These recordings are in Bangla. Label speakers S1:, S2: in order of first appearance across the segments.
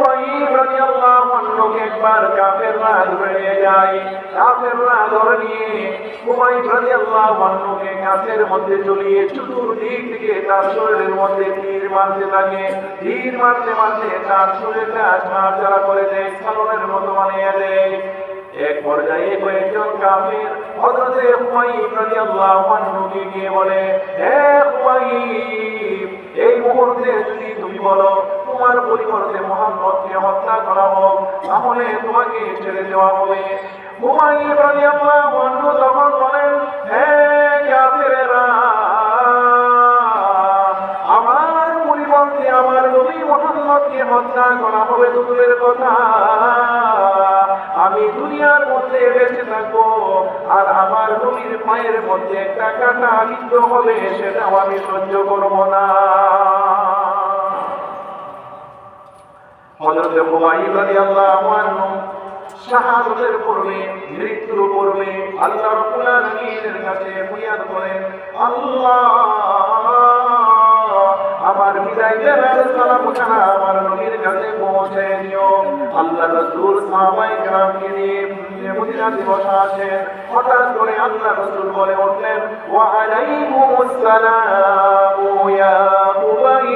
S1: হুমায়ুন রাদিয়াল্লাহু আনহুকে একবার কাফেররা ধরে যায়। কাফেররা ধরে নিয়ে গাছের মধ্যে ঝুলিয়ে চতুর্দিক থেকে তার মধ্যে তীর মারতে লাগে। তীর মারতে মারতে তার শরীরটা করে দেয় মতো বানিয়ে দেয়। এক পর্যায়ে কয়েকজন কাফের হযরতে হুমায়ুন রাদিয়াল্লাহু আনহুকে গিয়ে বলে, হে হুমায়ুন এই মুহূর্তে যদি তুমি বলো তোমার পরিবর্তে মোহাম্মদকে হত্যা করা হোক, তাহলে তোমাকে ছেড়ে দেওয়া হবে। হুমায়ুন রাদিয়াল্লাহু আনহু তখন বলেন, হে আমার পরিবর্তে আমার নবী মোহাম্মদকে হত্যা করা হবে দূরের কথা। আমি দুনিয়ার মধ্যে বেঁচে থাকব, আর আমার নবীর পায়ের মধ্যে একটা কাটা বিদ্ধ হবে, সেটাও আমি সহ্য করব না। হযরত হুমায়ুন রাদিয়াল্লাহু আনহু শাহাদাতের পূর্বে, মৃত্যুর পূর্বে আল্লাহ রাব্বুল আলামিনের কাছে ফরিয়াদ করেন আল্লাহ, আমার বিদায়ের সালাম খানা আমার নবীর কাছে পৌঁছে দিও। আল্লাহ রাসূল সাহাবায়ে কেরামকে নিয়ে মদিনাতে বসা আছেন হঠাৎ করে আল্লাহ রাসূল বলে উঠলেন, ওয়া আলাইকুমুস সালাম, ইয়া উবাই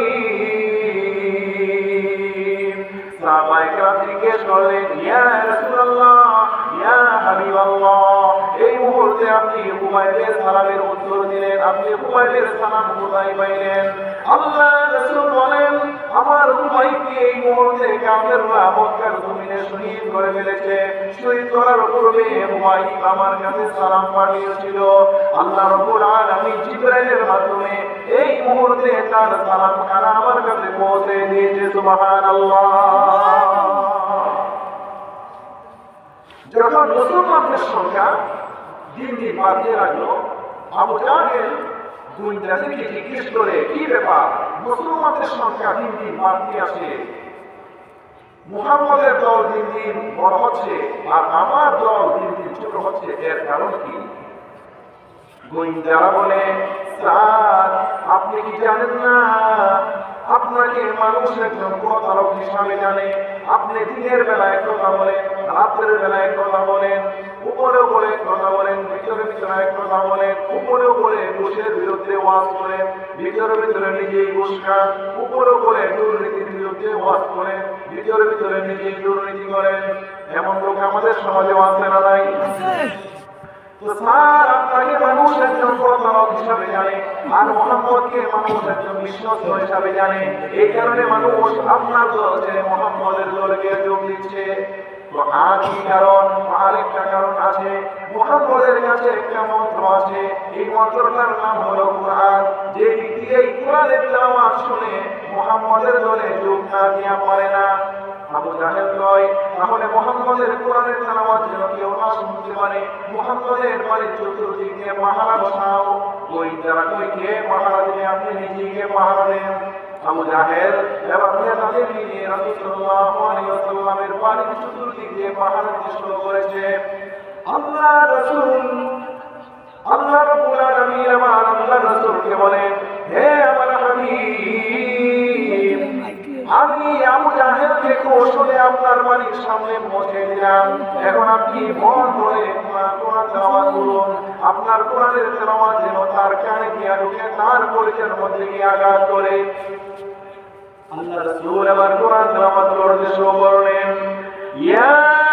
S1: জিজ্ঞেস করলেন এই মুহূর্তে আপনি হুমায়ুনের সালামের উত্তর দিলেন, আপনি হুমায়ুনের সালাম কোথায় পাইলেন? আল্লাহ রাসূল বলেন, আমার হুমায়ুনকে এই মুহূর্তে কাফেররা মক্কার জমিনে শহীদ করে ফেলেছে। শহীদ করার পূর্বে হুমায়ুন আমার কাছে সালাম পাঠিয়েছিল। আল্লাহ রাব্বুল আলামিন জিবরাইলের মাধ্যমে এই মুহূর্তে তার সালাম খানা আমার কাছে পৌঁছে দিয়েছে, সুবহানাল্লাহ যখন মুসলমানদের সংখ্যা জাহেল গুইন্দাদেরকে জিজ্ঞেস করে, কি ব্যাপার? মুসলমানদের সংখ্যা দিন দিন বাড়তে মুহাম্মদের দল দিন দিন বড় হচ্ছে আর আমার দল দিন দিন ছোট হচ্ছে। এর কারণ কি? গোয়েন্দারা বলে, স্যার, আপনি কি জানেন না? আপনাকে মানুষ একজন প্রতারক হিসাবে জানে। আপনি দিনের বেলায় কথা বলেন, রাতের বেলায় কথা বলেন। উপরে উপরে কথা বলেন ভিতরে ভিতরে এক কথা বলেন উপরে উপরে ঘুষের বিরুদ্ধে ওয়াজ করেন ভিতরে ভিতরে নিজেই ঘুষ খান উপরে উপরে দুর্নীতির বিরুদ্ধে ওয়াজ করেন ভিতরে ভিতরে নিজেই দুর্নীতি করেন। এমন লোক আমাদের সমাজে আছে না নাই? তো স্যার আপনাকে মানুষ একজন প্রতারক হিসাবে জানে? আর মোহাম্মদকে মানুষ একজন বিশ্বস্ত হিসাবে জানে? এই কারণে মানুষ আপনার দল মোহাম্মদের দলকে যোগ দিচ্ছে তো আর কি কারণ, আরেকটা কারণ আছে, মোহাম্মদের কাছে একটা মন্ত্র আছে। এই মন্ত্রটার নাম হলো কোরআন। যে ব্যক্তি এই কোরআনের তেলাওয়াত শুনে মোহাম্মদের দলে যোগ না দিয়া নয় তাহলে মোহাম্মদের কোরআনের তেলাওয়াত যেন কেউ না শুনতে পারে। মোহাম্মদের বাড়ির চতুর্দিকে পাহারা বসাও। ওই যারা কইকে পাহারা দিলে আপনি নিজেকে পাহারা দেন জাহেল এবার তাদের নিয়ে রাসূলুল্লাহ আলাইহি বাড়ির চতুর্দিকে পাহারা দিতে শুরু করেছে। আল্লাহ রাসূল, আল্লাহ রাব্বুল আলামিন আমার আল্লাহ রাসূলকে বলেন, হে আমার হাবিব আমি আবু জাহেলকে ওষুধে আপনার বাড়ির সামনে পৌঁছে দিলাম। এখন আপনি মন করে কোরআন তেলাওয়াত করুন আপনার কোরআনের তেলাওয়াত যেন তার কানে গিয়া ঢুকে তার পরিচয়ের মধ্যে গিয়ে আঘাত করে। আল্লাহ রাসূল আবার কোরআন তেলাওয়াত করতে শুরু করলেন ইয়াসিন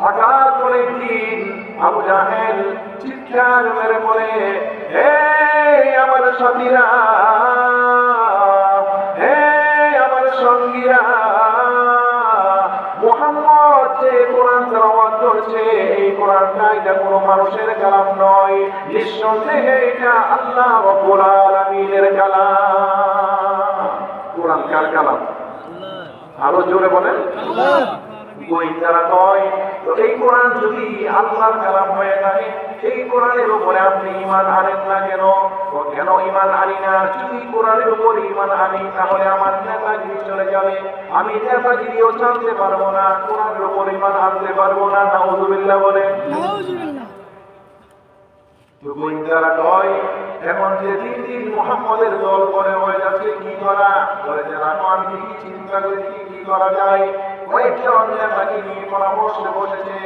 S1: হঠাৎ করে একদিন আবু জাহেল চিৎকার মেরে বলে, হে আমার সাথীরা হে আমার সঙ্গীরা, মোহাম্মদ যে কোরআন তেলাওয়াত করছে কোরআনটা এটা কোনো মানুষের কালাম নয়। নিঃসন্দেহে এটা আল্লাহ রব্বুল আলামিনের কালাম। কোরআন কালাম কালাম? আরও জোরে বলেন। গোয়েন্দারা কয় কোরআন যদি আল্লাহর কালাম হয়ে থাকে এই কোরআনের উপরে আপনি ইমান আনেন না কেন? কেন ইমান আনি না? যদি কোরআনের উপর ইমান আনি তাহলে আমার নেতাগিরি চলে যাবে। আমি নেতাগিরিও জানতে পারব না কোরআনের উপর ইমান আনতে পারব না। নাউজুবিল্লাহ বলে গোয়েন্দারা কয় এখন যে দিন দিন মোহাম্মদের দল করে হয়ে যাচ্ছে কি করা? বলে যে রাখো আমি কি চিন্তা করি কি কি করা যায়? কয়েকজন নেতাকে নিয়ে পরামর্শে বসেছে।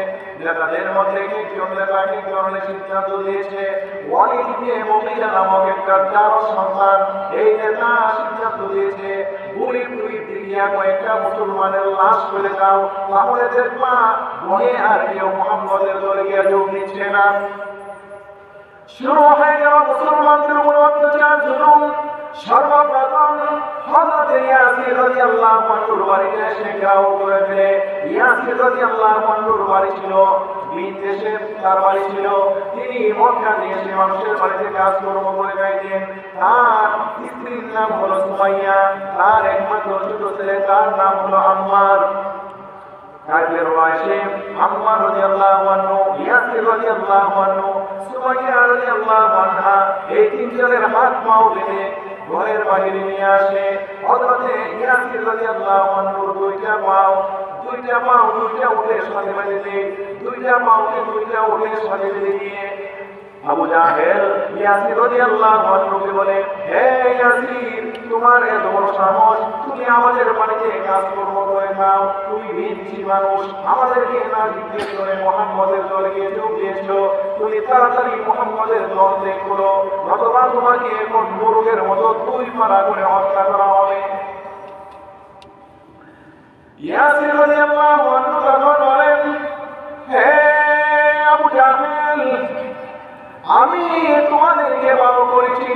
S1: নেতাদের মধ্যে একজন নেতা এক ধরনের সিদ্ধান্ত দিয়েছে ওয়ালিদ ইবনে মুগীরা নামক একটা চার সন্তান, এই নেতা সিদ্ধান্ত দিয়েছে গুলি গুলি দিয়ে কয়েকটা মুসলমানের লাশ ফেলে দাও, তাহলে দেখবা ভয়ে আর কেউ মোহাম্মদের দলে গিয়ে যোগ দিচ্ছে না। শুরু হয়ে গেল মুসলমানদের উপর অত্যাচার, জুলুম। সর্বপ্রথম হযরত ইয়াসির রাদিয়াল্লাহু আনহুর বাড়িতে এসে ঘেরাও করে ফেলে ইয়াসির রাদিয়াল্লাহু আনহুর বাড়ি ছিল বিন দেশে তার বাড়ি ছিল। তিনি মক্কা দিয়ে এসে মানুষের বাড়িতে কাজ কর্ম করে খাইতেন তার স্ত্রীর নাম হলো সুমাইয়া, তার একমাত্র ছোট ছেলে, তার নাম হলো আম্মার। সুমাইয়া রাদিয়াল্লাহু আনহা এই তিনজনের হাত পাও বেঁধে ঘরের বাইরে নিয়ে আসে। হজরতে ইয়াসির রাদিয়াল্লাহু আনহুর দুইটা পাও দুইটা পাও দুইটা উঠে সাথে বেঁধে দুইটা পাওকে দুইটা উঠে সাথে বেঁধে নিয়ে। আবু জাহেল ইয়াসির রাদিয়াল্লাহু আনহুকে বলে, হে ইয়াসির তোমার এত বড় সাহস, তুমি আমাদের বাড়িতে কাজ কর্ম করে খাও তুমি ভিনছি মানুষ, আমাদেরকে না জিজ্ঞেস করে মোহাম্মদের দলকে যোগ দিয়েছ। তুমি তাড়াতাড়ি মোহাম্মদের দল ত্যাগ করো। অথবা তোমাকে এখন মুরগের মতো দুই পাড়া করে হত্যা করা হবে। ইয়াসির রাদিয়াল্লাহু আনহু তখন বলেন, হে আবু জাহেল, আমি তোমাদেরকে ভালো করেছি।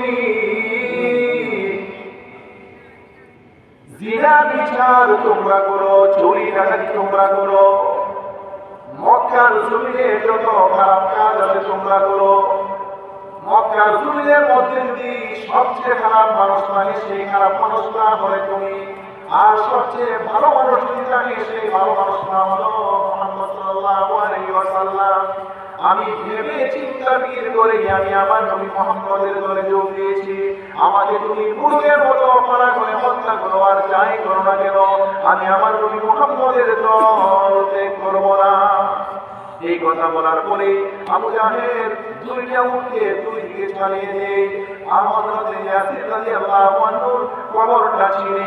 S1: জিনা বিচার তোমরা করো, চুরি ডাকাতি তোমরা করো। মক্কার জমিনে যত খারাপ কাজ আছে তোমরা করো। মক্কার জমিনের মধ্যে যদি সবচেয়ে খারাপ মানুষ থাকে, সেই খারাপ মানুষটা হলে তুমি। আর সবচেয়ে ভালো মানুষ যদি থাকে, সেই ভালো মানুষটা হলো মোহাম্মদ সাল্লাল্লাহু আলাইহি ওয়াসাল্লাম। আমি ভেবে চিন্তা বির করে আমি আমার নবী মোহাম্মদের দলে যোগ দিয়েছি। আমাকে তুমি পুরুষের মতো অপরা করে হত্যা করো, আর যাই করো না কেন, আমি আমার নবী মোহাম্মদের দল ত্যাগ করব না। এই কথা বলার পরে আবু জাহের দুইটা উঠে দুই দিকে চালিয়ে দেয়। হযরত ইয়াসির রাদিয়াল্লাহু আনহুর কবরটা ছিঁড়ে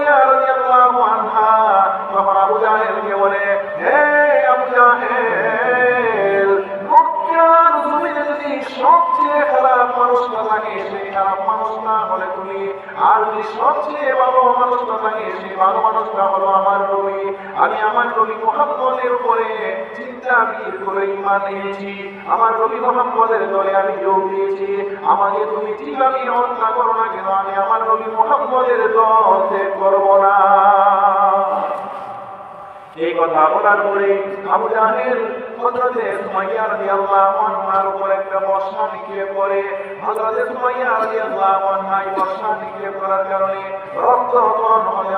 S1: নবী মোহাম্মদের উপরে চিন্তা আমি করে ইমান নিয়েছি আমার নবী মোহাম্মদের দলে আমি যোগ দিয়েছি। আমাকে তুমি যেভাবে হত্যা করো না কেন? আমি আমার নবী মোহাম্মদের দল ত্যাগ করব না। এই কথা বলার পরে আবু জাহেল হযরতে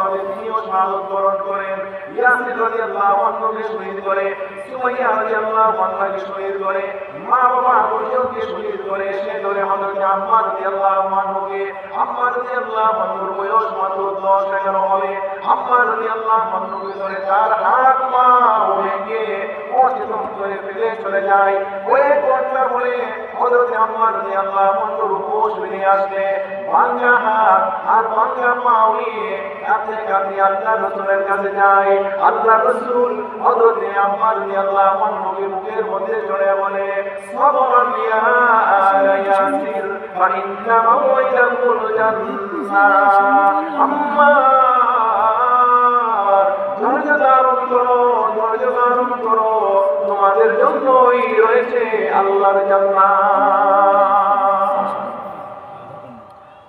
S1: হলে তিনিও শাহাদত বরণ করেন। ইয়াসির রাদিয়াল্লাহু আনহুকে শহীদ মা বাবা আবুজকে শহীদ করে সে ধরে হযরতে আম্মার রাদিয়াল্লাহু আনহুকে আম্মার রাদিয়াল্লাহু আনহুর বয়স মাত্র 10 এগারো হবে। আম্মার রাদিয়াল্লাহু আনহুকে তার হাত পা চলে যায় ওই ঘটনা বলে হযরতে আম্মার রাদিয়াল্লাহু আনহুর হুঁশ ফিরে আসলে ভাঙ্গা হাত, আর ভাঙ্গা পা নিয়ে কাছে কাছে আল্লাহ আনহুকে বুকের মধ্যে জড়ে বলে আলা ইয়াসির ফাইন্না মাওইদাকুল রয়েছে আল্লাহর জান্নাত।